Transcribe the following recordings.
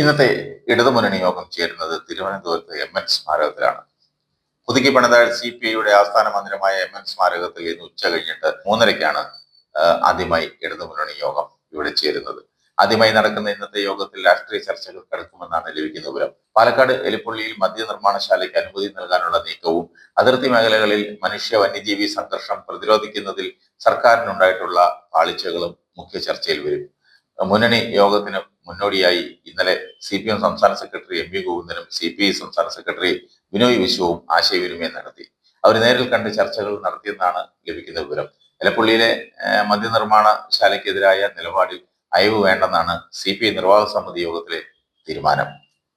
ഇന്നത്തെ ഇടതുമുന്നണി യോഗം ചേരുന്നത് തിരുവനന്തപുരത്ത് എം എൻ സ്മാരകത്തിലാണ്. പുതുക്കി പണിത സി പി ഐയുടെ ആസ്ഥാന മന്ദിരമായ എം എൻ സ്മാരകത്തിൽ ഇന്ന് ഉച്ച കഴിഞ്ഞിട്ട് മൂന്നരയ്ക്കാണ് ആദ്യമായി ഇടതുമുന്നണി യോഗം ഇവിടെ ചേരുന്നത്. ആദ്യമായി നടക്കുന്ന ഇന്നത്തെ യോഗത്തിൽ രാഷ്ട്രീയ ചർച്ചകൾ കടക്കുമെന്നാണ് ലഭിക്കുന്ന വിവരം. പാലക്കാട് എലിപ്പള്ളിയിൽ മദ്യനിർമ്മാണശാലയ്ക്ക് അനുമതി നൽകാനുള്ള നീക്കവും അതിർത്തി മേഖലകളിൽ മനുഷ്യ വന്യജീവി സംഘർഷം പ്രതിരോധിക്കുന്നതിൽ സർക്കാരിനുണ്ടായിട്ടുള്ള പാളിച്ചകളും മുഖ്യ ചർച്ചയിൽ വരും. മുന്നണി യോഗത്തിന് മുന്നോടിയായി ഇന്നലെ സി പി എം സംസ്ഥാന സെക്രട്ടറി എം വി ഗോവിന്ദനും സി പി ഐ സംസ്ഥാന സെക്രട്ടറി ബിനോയ് വിശ്വവും ആശയവിനിമയം നടത്തി. അവർ നേരിൽ കണ്ട് ചർച്ചകൾ നടത്തിയെന്നാണ് ലഭിക്കുന്ന വിവരം. എലപ്പള്ളിയിലെ മദ്യനിർമ്മാണ ശാലയ്ക്കെതിരായ നിലപാടിൽ അയവ് വേണ്ടെന്നാണ് സി പി ഐ നിർവാഹക സമിതി യോഗത്തിലെ തീരുമാനം.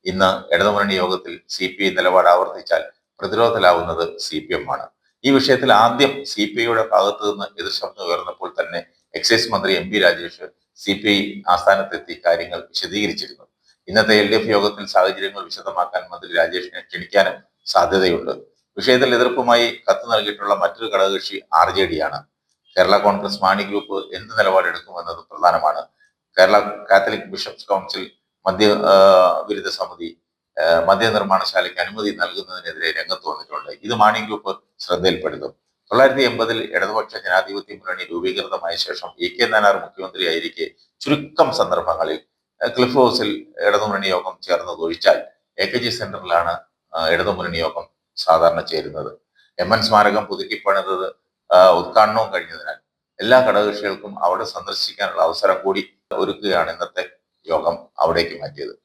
ഇന്ന് ഇടതുമുന്നണി യോഗത്തിൽ സി പി ഐ നിലപാട് ആവർത്തിച്ചാൽ പ്രതിരോധത്തിലാവുന്നത് സി പി എം ആണ്. ഈ വിഷയത്തിൽ ആദ്യം സി പി ഐയുടെ ഭാഗത്തു നിന്ന് എതിർശബ്ദം ഉയർന്നപ്പോൾ തന്നെ എക്സൈസ് മന്ത്രി M P Rajesh C P I ആസ്ഥാനത്തെത്തി കാര്യങ്ങൾ വിശദീകരിച്ചിരുന്നു. ഇന്നത്തെ എൽ ഡി എഫ് യോഗത്തിൽ സാഹചര്യങ്ങൾ വിശദമാക്കാൻ മന്ത്രി രാജേഷിനെ ക്ഷണിക്കാനും സാധ്യതയുണ്ട്. വിഷയത്തിൽ എതിർപ്പുമായി കത്ത് നൽകിയിട്ടുള്ള മറ്റൊരു ഘടകകക്ഷി ആർ ജെ ഡി ആണ്. കേരള കോൺഗ്രസ് മാണി ഗ്രൂപ്പ് എന്ത് നിലപാടെടുക്കുമെന്നത് പ്രധാനമാണ്. കേരള കാത്തലിക് ബിഷപ്സ് കൗൺസിൽ മദ്യ വിരുദ്ധ സമിതി മദ്യനിർമ്മാണശാലയ്ക്ക് അനുമതി നൽകുന്നതിനെതിരെ രംഗത്ത് വന്നിട്ടുണ്ട്. ഇത് മാണി ഗ്രൂപ്പ് ശ്രദ്ധയിൽപ്പെടുത്തും തൊള്ളായിരത്തി എൺപതിൽ ഇടതുപക്ഷ ജനാധിപത്യ മുന്നണി രൂപീകൃതമായ ശേഷം ഇ കെ നാനാർ മുഖ്യമന്ത്രിയായിരിക്കെ ചുരുക്കം സന്ദർഭങ്ങളിൽ ക്ലിഫ് ഹൗസിൽ ഇടതുമുന്നണി യോഗം ചേർന്നത് ഒഴിച്ചാൽ എ കെ ജി സെന്ററിലാണ് ഇടതുമുന്നണി യോഗം സാധാരണ ചേരുന്നത്. എം എൻ സ്മാരകം പുതുക്കിപ്പണിതത് ഉദ്ഘാടനവും കഴിഞ്ഞതിനാൽ എല്ലാ ഘടകകക്ഷികൾക്കും അവിടെ സന്ദർശിക്കാനുള്ള അവസരം കൂടി ഒരുക്കുകയാണ് ഇന്നത്തെ യോഗം അവിടേക്ക് മാറ്റിയത്.